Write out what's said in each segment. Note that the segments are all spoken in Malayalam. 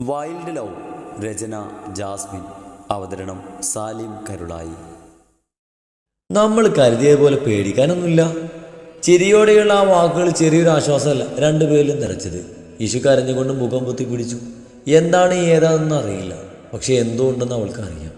വൈൽഡ് ലവ് രചന ജാസ്മിൻ അവതരണം സാലിം കരുളായി. നമ്മൾ കരുതിയ പോലെ പേടിക്കാനൊന്നുമില്ല. ചിരിയോടെയുള്ള ആ വാക്കുകൾ ചെറിയൊരു ആശ്വാസമല്ല രണ്ടുപേരിലും നിറച്ചത്. ഇശു കരഞ്ഞുകൊണ്ട് മുഖം പൊത്തി പിടിച്ചു. എന്താണ് ഏതാണെന്ന് അറിയില്ല പക്ഷെ എന്തോ ഉണ്ടെന്ന് അവൾക്ക് അറിയാം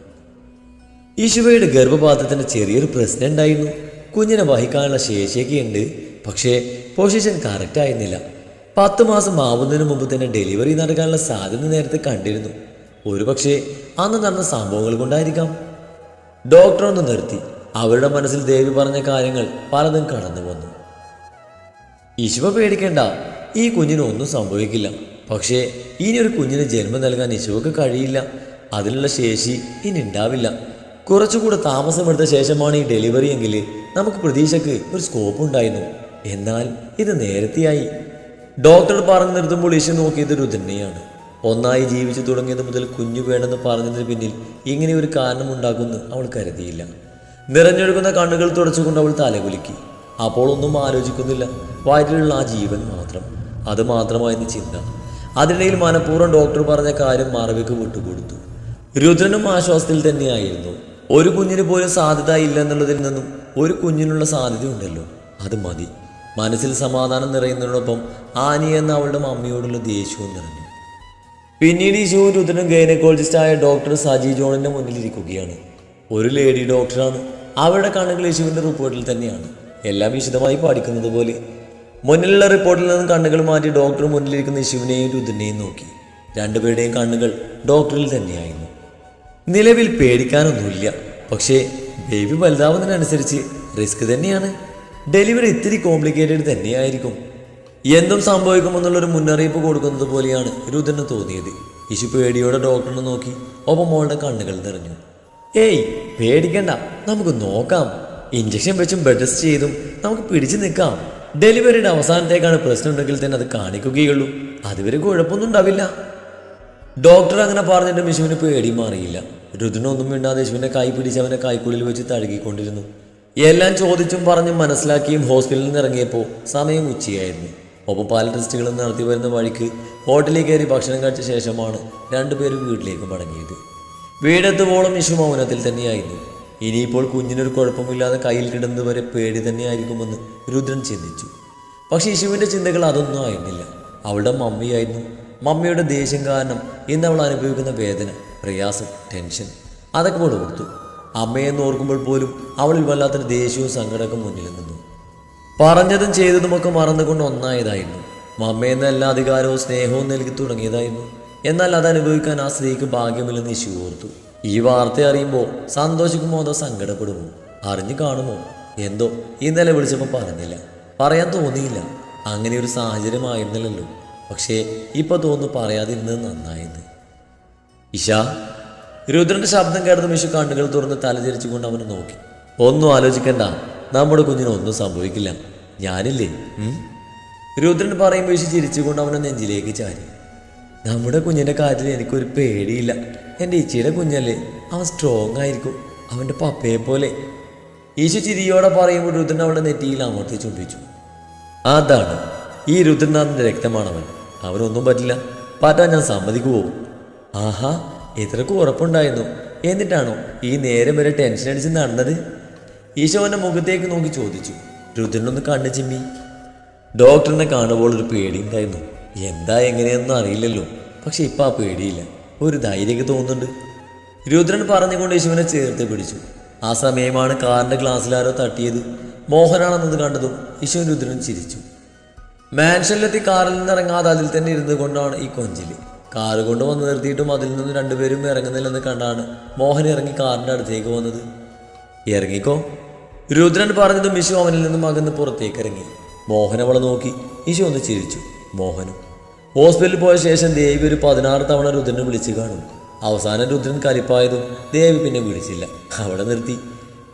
ഈശുവയുടെ ഗർഭപാത്രത്തിന് ചെറിയൊരു പ്രശ്നം ഉണ്ടായിരുന്നു. കുഞ്ഞിനെ വഹിക്കാനുള്ള ശേഷിയൊക്കെ ഉണ്ട് പക്ഷേ പൊസിഷൻ കറക്റ്റ് ആയിരുന്നില്ല. പത്ത് മാസം ആവുന്നതിന് മുമ്പ് തന്നെ ഡെലിവറി നടക്കാനുള്ള സാധ്യത നേരത്തെ കണ്ടിരുന്നു. ഒരു പക്ഷേ അന്ന് നടന്ന സംഭവങ്ങൾ കൊണ്ടായിരിക്കാം. ഡോക്ടർ ഒന്ന് നിർത്തി. അവരുടെ മനസ്സിൽ ദേവി പറഞ്ഞ കാര്യങ്ങൾ പലതും കടന്നു വന്നു. ഈശുവ പേടിക്കേണ്ട. ഈ കുഞ്ഞിന് ഒന്നും സംഭവിക്കില്ല. പക്ഷേ ഇനി ഒരു കുഞ്ഞിന് ജന്മം നൽകാൻ ഈശുവക്ക് കഴിയില്ല. അതിനുള്ള ശേഷി ഇനി ഉണ്ടാവില്ല. കുറച്ചുകൂടെ താമസമെടുത്ത ശേഷമാണ് ഈ ഡെലിവറി എങ്കിൽ നമുക്ക് പ്രതീക്ഷയ്ക്ക് ഒരു സ്കോപ്പ് ഉണ്ടായിരുന്നു. എന്നാൽ ഇത് നേരത്തെയായി. ഡോക്ടർ പറഞ്ഞു നിർത്തുമ്പോൾ ഈശോ നോക്കിയത് രുദ്രനെയാണ് ഒന്നായി ജീവിച്ചു തുടങ്ങിയത് മുതൽ കുഞ്ഞു വേണമെന്ന് പറഞ്ഞതിന് പിന്നിൽ ഇങ്ങനെ ഒരു കാരണമുണ്ടാകുമെന്ന് അവൾ കരുതിയില്ല. നിറഞ്ഞൊഴുകുന്ന കണ്ണുകൾ തുടച്ചുകൊണ്ട് അവൾ തലകുലുക്കി അപ്പോൾ ഒന്നും ആലോചിക്കുന്നില്ല. വയറ്റിലുള്ള ആ ജീവൻ മാത്രം. അത് മാത്രമായിരുന്നു ചിന്ത. അതിനിടയിൽ മനഃപൂർവം ഡോക്ടർ പറഞ്ഞ കാര്യം മറവിക്ക് വിട്ടുകൊടുത്തു. രുദ്രനും ആശ്വാസത്തിൽ തന്നെയായിരുന്നു. ഒരു കുഞ്ഞിന് പോലും സാധ്യത ഇല്ല എന്നുള്ളതിൽ നിന്നും ഒരു കുഞ്ഞിനുള്ള സാധ്യതയുണ്ടല്ലോ. അത് മതി. മനസ്സിൽ സമാധാനം നിറയുന്നതിനോടൊപ്പം ആനി എന്ന അവളുടെ മമ്മിയോടുള്ള ദേഷ്യവും നിറഞ്ഞു. പിന്നീട് ഈ ഈശോവും രുദ്രനും ഗൈനക്കോളജിസ്റ്റായ ഡോക്ടർ സജി ജോണിന്റെ മുന്നിലിരിക്കുകയാണ് ഒരു ലേഡി ഡോക്ടറാണ്. അവരുടെ കണ്ണുകൾ യേശുവിന്റെ റിപ്പോർട്ടിൽ തന്നെയാണ്. എല്ലാം വിശദമായി പഠിക്കുന്നത് പോലെ. മുന്നിലുള്ള റിപ്പോർട്ടിൽ നിന്നും കണ്ണുകൾ മാറ്റി ഡോക്ടർ മുന്നിലിരിക്കുന്ന യേശുവിനെയും രുദ്രനെയും നോക്കി. രണ്ടുപേരുടെയും കണ്ണുകൾ ഡോക്ടറിൽ തന്നെയായിരുന്നു. നിലവിൽ പേടിക്കാനൊന്നുമില്ല. പക്ഷേ ബേബി വലുതാവുന്നതിനനുസരിച്ച് റിസ്ക് തന്നെയാണ്. ഡെലിവറി ഇത്തിരി കോംപ്ലിക്കേറ്റഡ് തന്നെയായിരിക്കും. എന്തും സംഭവിക്കുമെന്നുള്ളൊരു മുന്നറിയിപ്പ് കൊടുക്കുന്നത് പോലെയാണ് രുദ്രന് തോന്നിയത്. ഇശു പേടിയോടെ ഡോക്ടറിനെ നോക്കി ഒപ്പം മോളുടെ കണ്ണുകൾ നിറഞ്ഞു. ഏയ് പേടിക്കണ്ട നമുക്ക് നോക്കാം. ഇഞ്ചക്ഷൻ വെച്ചും ബെഡ് ടെസ്റ്റ് ചെയ്തും നമുക്ക് പിടിച്ചു നിൽക്കാം. ഡെലിവറിയുടെ അവസാനത്തേക്കാണ് പ്രശ്നം ഉണ്ടെങ്കിൽ തന്നെ അത് കാണിക്കുകയുള്ളൂ. അതുവരെ കുഴപ്പമൊന്നും ഉണ്ടാവില്ല. ഡോക്ടർ അങ്ങനെ പറഞ്ഞിട്ട് യശുവിന് പേടി മാറിയില്ല. രുദ്രനൊന്നും മിണ്ടാതെ യശുവിന്റെ കൈ പിടിച്ച് അവനെ കൈക്കുള്ളിൽ വെച്ച് തഴുകിക്കൊണ്ടിരുന്നു. എല്ലാം ചോദിച്ചും പറഞ്ഞും മനസ്സിലാക്കിയും ഹോസ്പിറ്റലിൽ നിന്ന് ഇറങ്ങിയപ്പോൾ സമയം ഉച്ചയായിരുന്നു. ഒപ്പം പല ടെസ്റ്റുകളും നടത്തി വരുന്ന വഴിക്ക് ഹോട്ടലിൽ കയറി ഭക്ഷണം കഴിച്ച ശേഷമാണ് രണ്ടുപേരും വീട്ടിലേക്ക് മടങ്ങിയത്. വീടെത്തുവോളം ഇഷു മൗനത്തിൽ തന്നെയായിരുന്നു. ഇനിയിപ്പോൾ കുഞ്ഞിനൊരു കുഴപ്പമില്ലാതെ കയ്യിൽ കിടന്നത് വരെ പേടി തന്നെയായിരിക്കുമെന്ന് രുദ്രൻ ചിന്തിച്ചു. പക്ഷേ ഇഷുവിന്റെ ചിന്തകൾ അതൊന്നും ആയിരുന്നില്ല. അവളുടെ മമ്മിയായിരുന്നു. മമ്മിയുടെ ദേഷ്യം കാരണം ഇന്ന് അവൾ അനുഭവിക്കുന്ന വേദന പ്രയാസം ടെൻഷൻ അതൊക്കെ കൊടുത്തു. അമ്മയെന്ന് ഓർക്കുമ്പോൾ പോലും അവളിൽ വല്ലാത്തൊരു ദേഷ്യവും സങ്കടമൊക്കെ മുന്നിൽ നിന്നു. പറഞ്ഞതും ചെയ്തതുമൊക്കെ മറന്നുകൊണ്ട് ഒന്നായതായിരുന്നു. മമ്മയെന്ന എല്ലാ അധികാരവും സ്നേഹവും നൽകി തുടങ്ങിയതായിരുന്നു. എന്നാൽ അത് അനുഭവിക്കാൻ ആ സ്ത്രീക്ക് ഭാഗ്യമില്ലെന്ന് ഇശു ഓർത്തു. ഈ വാർത്ത അറിയുമ്പോൾ സന്തോഷിക്കുമോ അതോ സങ്കടപ്പെടുമോ? അറിഞ്ഞു കാണുമോ? എന്തോ ഇന്നലെ വിളിച്ചപ്പോൾ പറഞ്ഞില്ല. പറയാൻ തോന്നിയില്ല. അങ്ങനെ ഒരു സാഹചര്യമായിരുന്നില്ലല്ലോ പക്ഷേ ഇപ്പൊ തോന്നുന്നു പറയാതിരുന്നത് നന്നായെന്ന്. ഇഷ രുദ്രന്റെ ശബ്ദം കേട്ട നിമിഷം കണ്ണുകൾ തുറന്ന് തലതിരിച്ചുകൊണ്ട് അവനെ നോക്കി. ഒന്നും ആലോചിക്കണ്ട. നമ്മുടെ കുഞ്ഞിന് ഒന്നും സംഭവിക്കില്ല. ഞാനില്ലേ? രുദ്രൻ പറയുമ്പോൾ ഇഷു ചിരിച്ചുകൊണ്ട് അവനെ നെഞ്ചിലേക്ക് ചാരി. നമ്മുടെ കുഞ്ഞിന്റെ കാര്യത്തിൽ എനിക്കൊരു പേടിയില്ല. എന്റെ ഇച്ചിയുടെ കുഞ്ഞല്ലേ? അവൻ സ്ട്രോങ് ആയിരിക്കും. അവന്റെ പപ്പയെ പോലെ. ഈശു ചിരിയോടെ പറയുമ്പോൾ രുദ്രൻ അവളുടെ നെറ്റിയിൽ അമർത്തി ചുംബിച്ചു. അതാണ്. ഈ രുദ്രനാഥന്റെ രക്തമാണവൻ. അവനൊന്നും പറ്റില്ല. പറ്റാൻ ഞാൻ സമ്മതിക്കുവോ? ആഹാ. ഇത്രക്ക് ഉറപ്പുണ്ടായിരുന്നു. എന്നിട്ടാണോ ഈ നേരം വരെ ടെൻഷൻ അടിച്ച് നടന്നത്? ഈശോന്റെ മുഖത്തേക്ക് നോക്കി ചോദിച്ചു. രുദ്രനൊന്ന് കണ്ണു ചിമ്മി. ഡോക്ടറിനെ കാണുമ്പോൾ ഒരു പേടിയുണ്ടായിരുന്നു എന്താ എങ്ങനെയൊന്നും അറിയില്ലല്ലോ. പക്ഷെ ഇപ്പം ആ പേടിയില്ല. ഒരു ധൈര്യമൊക്കെ തോന്നുന്നുണ്ട്. രുദ്രൻ പറഞ്ഞുകൊണ്ട് യേശുവിനെ ചേർത്ത് പിടിച്ചു. ആ സമയമാണ് കാറിന്റെ ഗ്ലാസ്സിലാരോ തട്ടിയത്. മോഹനാണെന്നത് കണ്ടതും യേശുവിൻ രുദ്രൻ ചിരിച്ചു. മാൻഷനിലെത്തി കാറിൽ നിന്നിറങ്ങാതെ അതിൽ തന്നെ ഇരുന്നു കൊണ്ടാണ് ഈ കൊഞ്ചിൽ. കാറ് കൊണ്ട് വന്ന് നിർത്തിയിട്ടും അതിൽ നിന്ന് രണ്ടുപേരും ഇറങ്ങുന്നില്ലെന്ന് കണ്ടാണ് മോഹൻ ഇറങ്ങി കാറിന്റെ അടുത്തേക്ക് വന്നത്. ഇറങ്ങിക്കോ. രുദ്രൻ പറഞ്ഞത് മിശു അവനിൽ നിന്നും അകന്ന് പുറത്തേക്ക് ഇറങ്ങി മോഹൻ അവളെ നോക്കി. മിശു ഒന്ന് ചിരിച്ചു. മോഹനും. ഹോസ്പിറ്റലിൽ പോയ ശേഷം ദേവി ഒരു പതിനാറ് തവണ രുദ്രനെ വിളിച്ചു കാണും. അവസാനം രുദ്രൻ കലിപ്പായതും ദേവി പിന്നെ വിളിച്ചില്ല. അവിടെ നിർത്തി.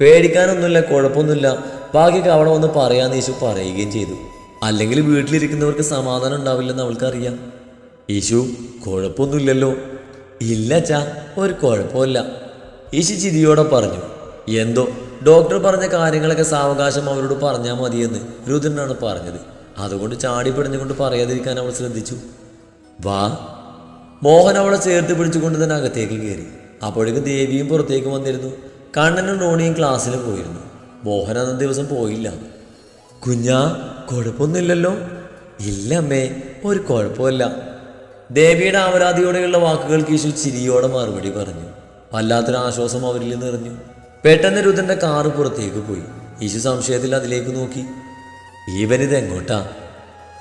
പേടിക്കാനൊന്നുമില്ല കുഴപ്പമൊന്നുമില്ല. ബാക്കിയൊക്കെ അവിടെ വന്ന് പറയാമെന്ന് യേശു പറയുകയും ചെയ്തു. അല്ലെങ്കിൽ വീട്ടിലിരിക്കുന്നവർക്ക് സമാധാനം ഉണ്ടാവില്ലെന്ന് അവൾക്കറിയാം. യേശു കുഴപ്പമൊന്നുമില്ലല്ലോ. ഇല്ല ചാ ഒരു കുഴപ്പമില്ല യേശു ചിരിയോടെ പറഞ്ഞു എന്തോ? ഡോക്ടർ പറഞ്ഞ കാര്യങ്ങളൊക്കെ സാവകാശം അവരോട് പറഞ്ഞാൽ മതിയെന്ന് രുദ്രനാണ് പറഞ്ഞത്. അതുകൊണ്ട് ചാടി പിടഞ്ഞുകൊണ്ട് പറയാതിരിക്കാൻ അവൾ ശ്രദ്ധിച്ചു. വാ. മോഹൻ അവളെ ചേർത്ത് പിടിച്ചുകൊണ്ട് തന്നെ അകത്തേക്ക് കയറി. അപ്പോഴേക്കും ദേവിയും പുറത്തേക്ക് വന്നിരുന്നു. കണ്ണനും റോണിയും ക്ലാസ്സിൽ പോയിരുന്നു. മോഹൻ അന്ന ദിവസം പോയില്ല. കുഞ്ഞാ കുഴപ്പമൊന്നുമില്ലല്ലോ. ഇല്ല അമ്മേ ഒരു കുഴപ്പമില്ല ദേവിയുടെ അപരാധിയോടെയുള്ള വാക്കുകൾക്ക് യേശു ചിരിയോടെ മറുപടി പറഞ്ഞു. വല്ലാത്തൊരു ആശ്വാസം അവരിൽ നിറഞ്ഞു പെട്ടെന്ന് രുദ്രന്റെ കാറ് പുറത്തേക്ക് പോയി. യേശു സംശയത്തിൽ അതിലേക്ക് നോക്കി. ഇവനിത് എങ്ങോട്ടാ?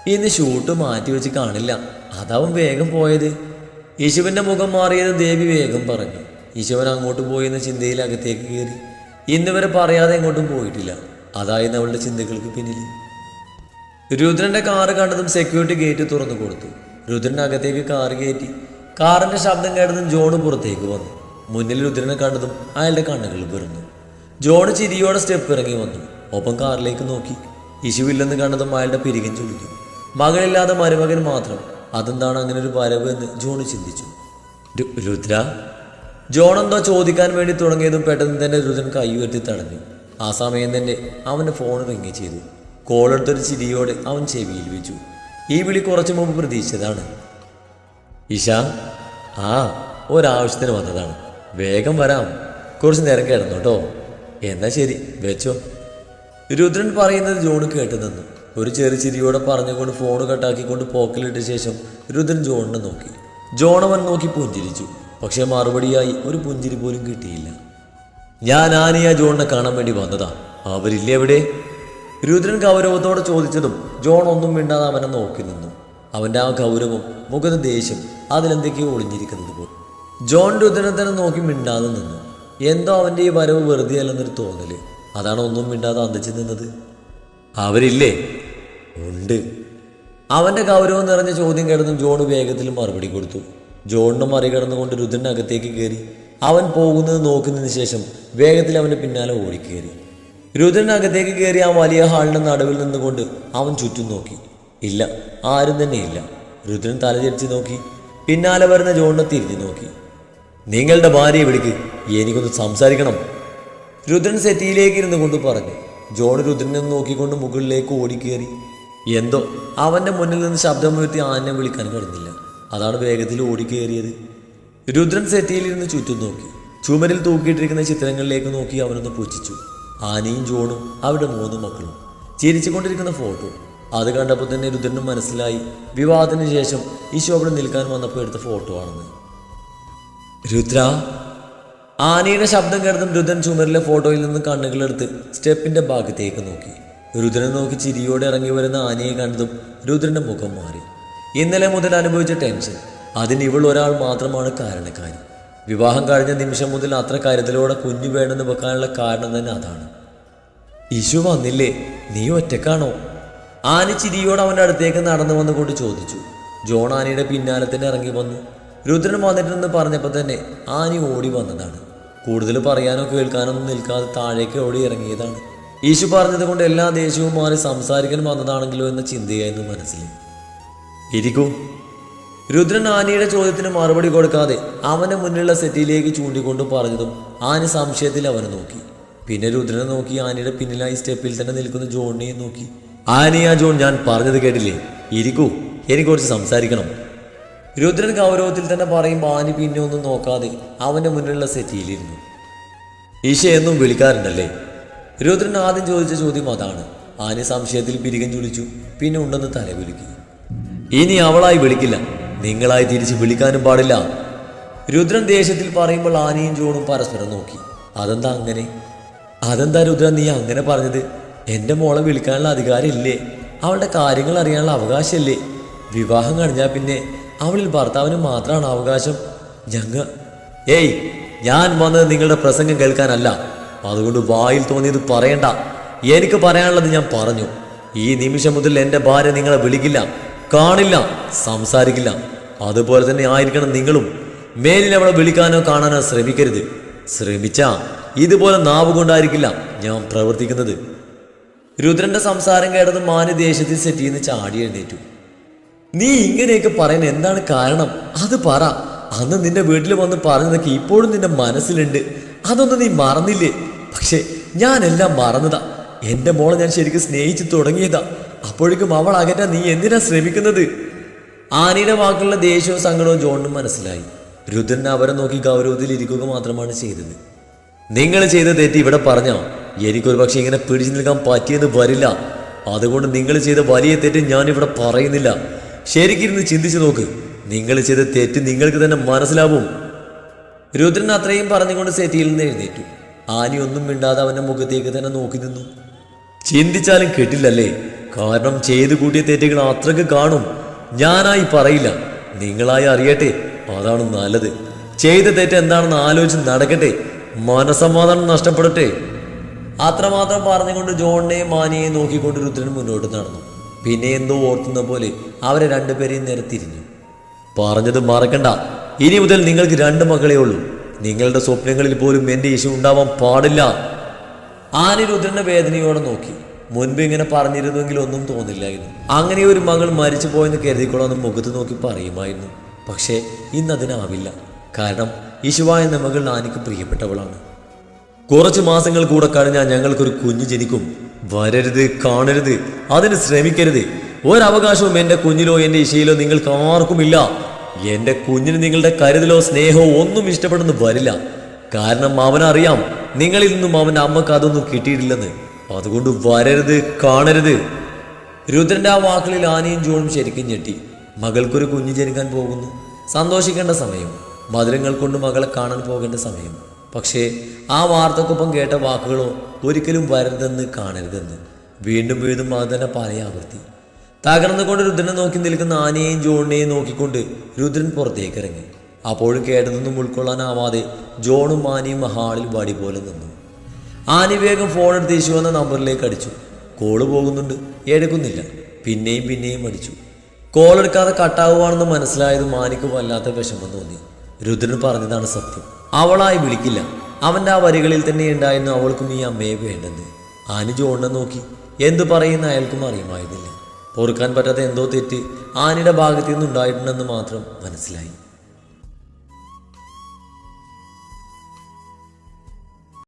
ഇന്ന് ഷൂട്ട് മാറ്റി വെച്ച് കാണില്ല. അതാവും വേഗം പോയത്. യേശുവിന്റെ മുഖം മാറിയത് ദേവി വേഗം പറഞ്ഞു. യേശുവൻ അങ്ങോട്ട് പോയി എന്ന ചിന്തയിൽ അകത്തേക്ക് കയറി. ഇന്ന് വരെ പറയാതെ എങ്ങോട്ടും പോയിട്ടില്ല. അതായിരുന്നു അവളുടെ ചിന്തകൾക്ക് പിന്നിൽ. രുദ്രന്റെ കാറ് കണ്ടതും സെക്യൂരിറ്റി ഗേറ്റ് തുറന്നു കൊടുത്തു. രുദ്രൻ അകത്തേക്ക് കാറ് കയറ്റി. കാറിന്റെ ശബ്ദം കേട്ടതും ജോണ് പുറത്തേക്ക് വന്നു. മുന്നിൽ രുദ്രനെ കണ്ടതും അയാളുടെ കണ്ണുകൾ പിറന്നു ജോണ് ചിരിയോടെ സ്റ്റെപ്പ് ഇറങ്ങി വന്നു. ഒപ്പം കാറിലേക്ക് നോക്കി. ഇശുവില്ലെന്ന് കണ്ടതും അയാളുടെ പിരികൻ ചുളിക്കും മകളില്ലാതെ മരുമകൻ മാത്രം. അതെന്താണ് അങ്ങനെ ഒരു വരവ് എന്ന് ജോണ് ചിന്തിച്ചു. രുദ്ര? ജോൺ എന്തോ ചോദിക്കാൻ വേണ്ടി തുടങ്ങിയതും പെട്ടെന്ന് തന്നെ രുദ്രൻ കൈ ഉയർത്തി തടഞ്ഞു. ആ സമയം തന്നെ അവന്റെ ഫോൺ റിങ് ചെയ്തു. കോളെടുത്തൊരു ചിരിയോടെ അവൻ ചെവിയിൽ വെച്ചു. ഈ വിളി കുറച്ചു മുമ്പ് പ്രതീക്ഷിച്ചതാണ്. ഇഷ ആ ഒരാവശ്യത്തിന് വന്നതാണ്. വേഗം വരാം. കുറച്ച് നേരം കിടന്നു കേട്ടോ എന്നാ ശരി വെച്ചോ. രുദ്രൻ പറയുന്നത് ജോണ് കേട്ടു നിന്നു. ഒരു ചെറു ചിരിയോടെ പറഞ്ഞുകൊണ്ട് ഫോൺ കട്ടാക്കിക്കൊണ്ട് പോക്കലിട്ട ശേഷം രുദ്രൻ ജോണിനെ നോക്കി. ജോൺ അവൻ നോക്കി പുഞ്ചിരിച്ചു. പക്ഷെ മറുപടിയായി ഒരു പുഞ്ചിരി പോലും കിട്ടിയില്ല. ഞാൻ ആനയാ ജോണിനെ കാണാൻ വേണ്ടി വന്നതാ. അവരില്ലേ എവിടെ രുദ്രൻ ഗൗരവത്തോടെ ചോദിച്ചതും ജോൺ ഒന്നും മിണ്ടാതെ അവനെ നോക്കി നിന്നു. അവന്റെ ആ ഗൗരവം മുഖത്ത് ദേഷ്യം അതിലെന്തൊക്കെയോ ഒളിഞ്ഞിരിക്കുന്നത് പോലും. ജോൺ രുദ്രനെ തന്നെ നോക്കി മിണ്ടാതെ നിന്നു. എന്തോ അവന്റെ ഈ വരവ് വെറുതെ അല്ലെന്നൊരു തോന്നൽ. അതാണ് ഒന്നും മിണ്ടാതെ അന്തിച്ചു നിന്നത്. അവരില്ലേ? ഉണ്ട്. അവന്റെ ഗൗരവം നിറഞ്ഞ ചോദ്യം കേട്ടതും ജോൺ വേഗത്തിൽ മറുപടി കൊടുത്തു. ജോണിനെ മറികടന്നുകൊണ്ട് രുദ്രൻ അകത്തേക്ക് കയറി. അവൻ പോകുന്നത് നോക്കുന്നതിന് ശേഷം വേഗത്തിൽ അവന്റെ പിന്നാലെ ഓടിക്കേറി. രുദ്രൻ അകത്തേക്ക് കയറി ആ വലിയ ഹാളിന്റെ നടുവിൽ നിന്നുകൊണ്ട് അവൻ ചുറ്റും നോക്കി. ഇല്ല ആരും തന്നെ ഇല്ല. രുദ്രൻ തലചരിച്ച് നോക്കി. പിന്നാലെ വരുന്ന ജോണിനെ തിരിഞ്ഞു നോക്കി. നിങ്ങളുടെ ഭാര്യയെ വിളിക്ക്. എനിക്കൊന്ന് സംസാരിക്കണം. രുദ്രൻ സെറ്റിയിലേക്ക് ഇരുന്നു കൊണ്ട് പറഞ്ഞു. ജോൺ രുദ്രനെ നോക്കിക്കൊണ്ട് മുകളിലേക്ക് ഓടിക്കേറി. എന്തോ? അവന്റെ മുന്നിൽ നിന്ന് ശബ്ദമുയർത്തി ആനെ വിളിക്കാൻ കഴിഞ്ഞില്ല. അതാണ് വേഗത്തിൽ ഓടിക്കേറിയത്. രുദ്രൻ സെറ്റിയിലിരുന്ന് ചുറ്റും നോക്കി. ചുമരിൽ തൂക്കിയിട്ടിരിക്കുന്ന ചിത്രങ്ങളിലേക്ക് നോക്കി അവനൊന്ന് പുച്ഛിച്ചു ആനയും ജോണും അവരുടെ മൂന്ന് മക്കളും. ചിരിച്ചുകൊണ്ടിരിക്കുന്ന ഫോട്ടോ. അത് കണ്ടപ്പോൾ തന്നെ രുദ്രനും മനസ്സിലായി. വിവാഹത്തിന് ശേഷം ഈശോ അവിടെ നിൽക്കാൻ വന്നപ്പോൾ എടുത്ത ഫോട്ടോ ആണെന്ന്. രുദ്ര. ആനയുടെ ശബ്ദം കേട്ടതും രുദ്രൻ ചുമരിലെ ഫോട്ടോയിൽ നിന്ന് കണ്ണുകളെടുത്ത് സ്റ്റെപ്പിന്റെ ഭാഗത്തേക്ക് നോക്കി. രുദ്രനെ നോക്കി ചിരിയോടെ ഇറങ്ങി വരുന്ന ആനയെ കണ്ടതും രുദ്രന്റെ മുഖം മാറി. ഇന്നലെ മുതൽ അനുഭവിച്ച ടെൻഷൻ. അതിന് ഇവൾ ഒരാൾ മാത്രമാണ് കാരണക്കാരി. വിവാഹം കഴിഞ്ഞ നിമിഷം മുതൽ അത്ര കരുതലോടെ കുഞ്ഞു വേണമെന്ന് വെക്കാനുള്ള കാരണം തന്നെ അതാണ്. ഇശു വന്നില്ലേ? നീ ഒറ്റക്കാണോ? ആന ചിരിയോട് അവന്റെ അടുത്തേക്ക് നടന്നു വന്നുകൊണ്ട് ചോദിച്ചു. ജോൺ ആനയുടെ പിന്നാലെ തന്നെ ഇറങ്ങി വന്നു. രുദ്രൻ വന്നിട്ടെന്ന് പറഞ്ഞപ്പോൾ തന്നെ ആനി ഓടി വന്നതാണ്. കൂടുതൽ പറയാനോ കേൾക്കാനോ ഒന്നും നിൽക്കാതെ താഴേക്ക് ഓടി ഇറങ്ങിയതാണ്. ഈശു പറഞ്ഞത് കൊണ്ട് എല്ലാ ദേഷ്യവും മാറി സംസാരിക്കാൻ വന്നതാണെങ്കിലോ എന്ന ചിന്തയായിരുന്നു മനസ്സിൽ. ഇരിക്കൂ. രുദ്രൻ ആനിയുടെ ചോദ്യത്തിന് മറുപടി കൊടുക്കാതെ അവന്റെ മുന്നിലുള്ള സെറ്റിലേക്ക് ചൂണ്ടിക്കൊണ്ട് പറഞ്ഞതും ആന സംശയത്തിൽ അവനെ നോക്കി. പിന്നെ രുദ്രനെ നോക്കി ആനയുടെ പിന്നിലായി സ്റ്റെപ്പിൽ തന്നെ നിൽക്കുന്ന ജോണിനെ നോക്കി. ആനിയാ ജോൺ ഞാൻ പറഞ്ഞത് കേട്ടില്ലേ? ഇരിക്കൂ എനിക്ക് കുറച്ച് സംസാരിക്കണം. രുദ്രൻ ഗൗരവത്തിൽ തന്നെ പറയുമ്പോൾ ആനി പിന്നെ ഒന്നും നോക്കാതെ അവന്റെ മുന്നിലുള്ള സെറ്റിയിലിരുന്നു. ഈശ എന്നും വിളിക്കാറുണ്ടല്ലേ? രുദ്രൻ ആദ്യം ചോദിച്ച ചോദ്യം അതാണ്. ആനി സംശയത്തിൽ പിരികൻ ചുളിച്ചു പിന്നെ ഉണ്ടെന്ന് തലകുലുക്കി. ഇനി അവളായി വിളിക്കില്ല. നിങ്ങളായി തിരിച്ച് വിളിക്കാനും പാടില്ല. രുദ്രൻ ദേഷ്യത്തിൽ പറയുമ്പോൾ ആനയും ജോണും പരസ്പരം നോക്കി. അതെന്താ അങ്ങനെ? അതെന്താ രുദ്രൻ നീ അങ്ങനെ പറഞ്ഞത്? എന്റെ മോളെ വിളിക്കാനുള്ള അധികാരം ഇല്ലേ അവളുടെ കാര്യങ്ങൾ അറിയാനുള്ള അവകാശമല്ലേ? വിവാഹം കഴിഞ്ഞാൽ പിന്നെ അവളിൽ ഭർത്താവിന് മാത്രമാണ് അവകാശം. ഞങ്ങ ഏയ് ഞാൻ വന്നത് നിങ്ങളുടെ പ്രസംഗം കേൾക്കാനല്ല. അതുകൊണ്ട് വായിൽ തോന്നിയത് പറയണ്ട. എനിക്ക് പറയാനുള്ളത് ഞാൻ പറഞ്ഞു. ഈ നിമിഷം മുതൽ എന്റെ ഭാര്യ നിങ്ങളെ വിളിക്കില്ല കാണില്ല സംസാരിക്കില്ല. അതുപോലെ തന്നെ ആയിരിക്കണം നിങ്ങളും. മേലിൽ അവളെ വിളിക്കാനോ കാണാനോ ശ്രമിക്കരുത്. ശ്രമിച്ചാ ഇതുപോലെ നാവ് കൊണ്ടായിരിക്കില്ല ഞാൻ പ്രവർത്തിക്കുന്നത്. രുദ്രന്റെ സംസാരം കേട്ടത് മാന് ദേഷ്യത്തിൽ സെറ്റിന്ന് ചാടി എഴുന്നേറ്റു. നീ ഇങ്ങനെയൊക്കെ പറയുന്ന എന്താണ് കാരണം? അത് പറ. അന്ന് നിന്റെ വീട്ടിൽ വന്ന് പറഞ്ഞതൊക്കെ ഇപ്പോഴും നിന്റെ മനസ്സിലുണ്ട്. അതൊന്നും നീ മറന്നില്ലേ? പക്ഷെ ഞാനെല്ലാം മറന്നതാ. എന്റെ മോളെ ഞാൻ ശരിക്കും സ്നേഹിച്ചു തുടങ്ങിയതാ. അപ്പോഴേക്കും അവൾ അകറ്റാൻ നീ എന്തിനാ ശ്രമിക്കുന്നത്? ആനിയുടെ വാക്കുള്ള ദേഷ്യവും സങ്കടവും ജോണിനും മനസ്സിലായി. രുദ്രൻ അവരെ നോക്കി ഗൗരവത്തിൽ ഇരിക്കുക മാത്രമാണ് ചെയ്തത്. നിങ്ങൾ ചെയ്ത തെറ്റ് ഇവിടെ പറഞ്ഞോ? എനിക്കൊരു പക്ഷെ ഇങ്ങനെ പിടിച്ചു നിൽക്കാൻ പറ്റിയെന്ന് വരില്ല. അതുകൊണ്ട് നിങ്ങൾ ചെയ്ത വലിയ തെറ്റ് ഞാൻ ഇവിടെ പറയുന്നില്ല. ശരിക്കിരുന്ന് ചിന്തിച്ചു നോക്ക്. നിങ്ങൾ ചെയ്ത തെറ്റ് നിങ്ങൾക്ക് തന്നെ മനസ്സിലാവും. രുദ്രൻ അത്രയും പറഞ്ഞുകൊണ്ട് സെറ്റിയിൽ നിന്ന് എഴുന്നേറ്റു. ആനി ഒന്നും മിണ്ടാതെ അവന്റെ മുഖത്തേക്ക് തന്നെ നോക്കി നിന്നു. ചിന്തിച്ചാലും കിട്ടില്ലല്ലേ? കാരണം ചെയ്തു കൂട്ടിയ തെറ്റുകൾ അത്രയ്ക്ക് കാണും. ഞാനായി പറയില്ല. നിങ്ങളായി അറിയട്ടെ. അതാണ് നല്ലത്. ചെയ്ത തെറ്റ് എന്താണെന്ന് ആലോചിച്ച് നടക്കട്ടെ. മനസമാധാനം നഷ്ടപ്പെടട്ടെ. അത്രമാത്രം പറഞ്ഞുകൊണ്ട് ജോണിനെയും മാനിയെയും നോക്കിക്കൊണ്ട് രുദ്രൻ മുന്നോട്ട് നടന്നു. പിന്നെ എന്തോ ഓർത്തുന്ന പോലെ അവരെ രണ്ടുപേരെയും നിരത്തിരിഞ്ഞു പറഞ്ഞത് മറക്കണ്ട. ഇനി മുതൽ നിങ്ങൾക്ക് രണ്ട് മക്കളേ ഉള്ളൂ. നിങ്ങളുടെ സ്വപ്നങ്ങളിൽ പോലും എന്റെ ഇഷ്യൂ ഉണ്ടാവാൻ പാടില്ല. ആനി രുദ്രന്റെ വേദനയോടെ നോക്കി. മുൻപ് ഇങ്ങനെ പറഞ്ഞിരുന്നെങ്കിൽ ഒന്നും തോന്നില്ലായിരുന്നു. അങ്ങനെ ഒരു മകൾ മരിച്ചു പോയെന്ന് കരുതിക്കൊള്ളാന്ന് മുഖത്ത് നോക്കി പറയുമായിരുന്നു. പക്ഷേ ഇന്ന് അതിനാവില്ല. കാരണം യേശുവായ എന്ന മകൾ ആനിക്ക് പ്രിയപ്പെട്ടവളാണ്. കുറച്ച് മാസങ്ങൾ കൂടെ കഴിഞ്ഞാൽ ഞങ്ങൾക്കൊരു കുഞ്ഞ് ജനിക്കും. വരരുത് കാണരുത് അതിന് ശ്രമിക്കരുത്. ഒരവകാശവും എന്റെ കുഞ്ഞിലോ എന്റെ ഇശയിലോ നിങ്ങൾക്ക് ആർക്കുമില്ല. എന്റെ കുഞ്ഞിന് നിങ്ങളുടെ കരുതലോ സ്നേഹമോ ഒന്നും ഇഷ്ടപ്പെടുന്നു വരില്ല. കാരണം അവനറിയാം നിങ്ങളിൽ നിന്നും അവന്റെ അമ്മയ്ക്ക് അതൊന്നും കിട്ടിയിട്ടില്ലെന്ന്. അതുകൊണ്ട് വരരുത് കാണരുത്. രുദ്രന്റെ ആ വാക്കുകളിൽ ആനയും ജോണും ശരിക്കും ഞെട്ടി. മകൾക്കൊരു കുഞ്ഞ് ജനിക്കാൻ പോകുന്നു. സന്തോഷിക്കേണ്ട സമയം. മധുരങ്ങൾ കൊണ്ട് മകളെ കാണാൻ പോകേണ്ട സമയം. പക്ഷേ ആ വാർത്തക്കൊപ്പം കേട്ട വാക്കുകളോ ഒരിക്കലും വരരുതെന്ന് കാണരുതെന്ന്. വീണ്ടും വീണ്ടും അത് തന്നെ പല ആവർത്തി തകർന്നുകൊണ്ട് രുദ്രനെ നോക്കി നിൽക്കുന്ന ആനയെയും ജോണിനെയും നോക്കിക്കൊണ്ട് രുദ്രൻ പുറത്തേക്ക് ഇറങ്ങി അപ്പോഴും കേട്ടതൊന്നും ഉൾക്കൊള്ളാനാവാതെ ജോണും ആനയും ഹാളിൽ വടി പോലെ നിന്നു. ആനി വേഗം ഫോൺ എടുത്ത് യേശു എന്ന നമ്പറിലേക്ക് അടിച്ചു. കോൾ പോകുന്നുണ്ട്. എടുക്കുന്നില്ല. പിന്നെയും പിന്നെയും അടിച്ചു. കോൾ എടുക്കാതെ കട്ടാവുകയാണെന്ന് മനസ്സിലായത് മാനിക്ക് വല്ലാത്ത വിഷമം തോന്നി. രുദ്രൻ പറഞ്ഞതാണ് സത്യം. അവളായി വിളിക്കില്ല. അവന്റെ ആ വരികളിൽ തന്നെ ഉണ്ടായിരുന്നു അവൾക്കും ഈ അമ്മയെ വേണ്ടെന്ന്. ആനി ജോണിനെ നോക്കി. എന്തു പറയുന്ന അയാൾക്കും അറിയുമായിരുന്നില്ല. പൊറുക്കാൻ പറ്റാത്ത എന്തോ തെറ്റ് ആനയുടെ ഭാഗത്തു നിന്നുണ്ടായിട്ടുണ്ടെന്ന് മാത്രം മനസ്സിലായി.